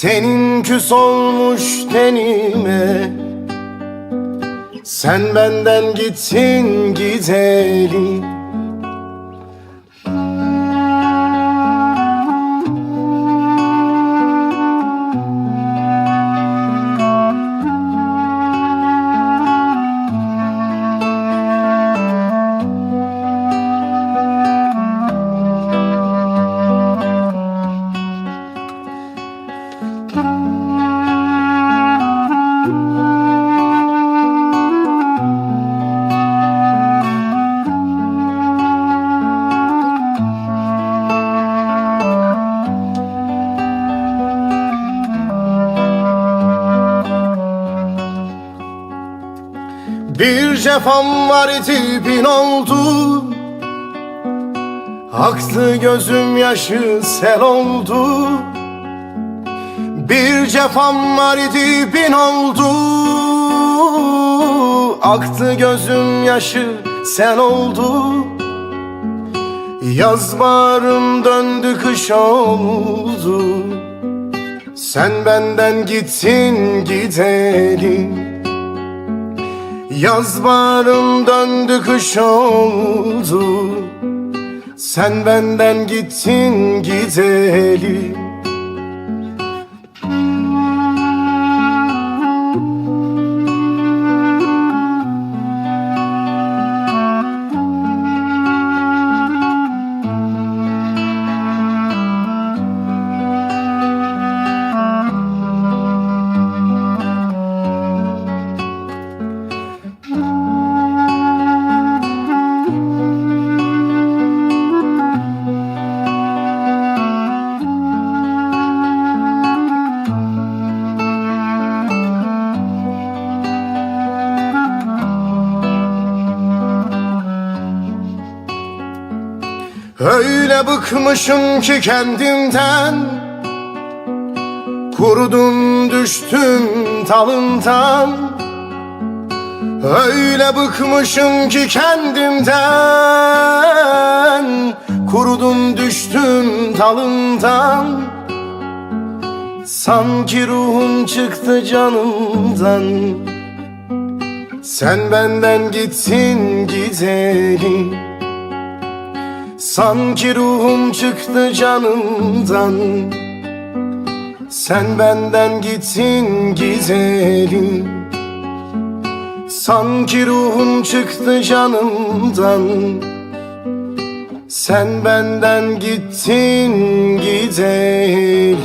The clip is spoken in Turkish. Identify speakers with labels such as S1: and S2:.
S1: Tenin küs olmuş tenime. Sen benden gittin gideli Bir cefam var bin oldu. Aktı gözüm yaşı sel oldu. Bir cefam var bin oldu. Aktı gözüm yaşı sel oldu. Yaz bağrım döndü kış oldu. Sen benden gittin gidelim Yaz bağrım döndü kış oldu. Sen benden gittin gideli Öyle bıkmışım ki kendimden. Kurudum düştüm talımdan Öyle bıkmışım ki kendimden. Kurudum düştüm talımdan Sanki ruhum çıktı canımdan. Sen benden gitsin gidelim Sanki ruhum çıktı canımdan. Sen benden gittin gidelim Sanki ruhum çıktı canımdan. Sen benden gittin gidelim